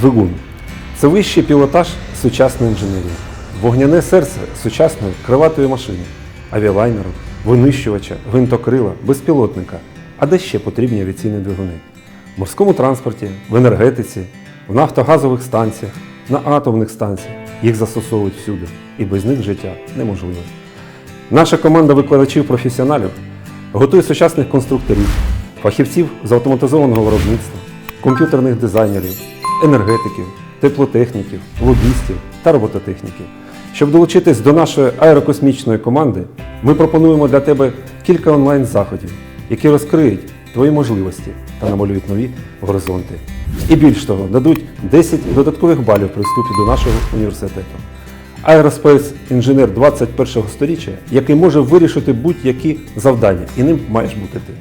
Двигун це вищий пілотаж сучасної інженерії, вогняне серце сучасної криватої машини, авіалайнеру, винищувача, гвинтокрила, безпілотника. А де ще потрібні авіаційні двигуни? В морському транспорті, в енергетиці, в нафтогазових станціях, на атомних станціях. Їх застосовують всюди, і без них життя неможливе. Наша команда викладачів-професіоналів готує сучасних конструкторів, фахівців з автоматизованого виробництва, комп'ютерних дизайнерів, енергетиків, теплотехніків, логістів та робототехніків. Щоб долучитись до нашої аерокосмічної команди, ми пропонуємо для тебе кілька онлайн-заходів, які розкриють твої можливості та намалюють нові горизонти. І більш того, дадуть 10 додаткових балів при вступі до нашого університету. Aerospace інженер 21-го століття, який може вирішити будь-які завдання, і ним маєш бути ти.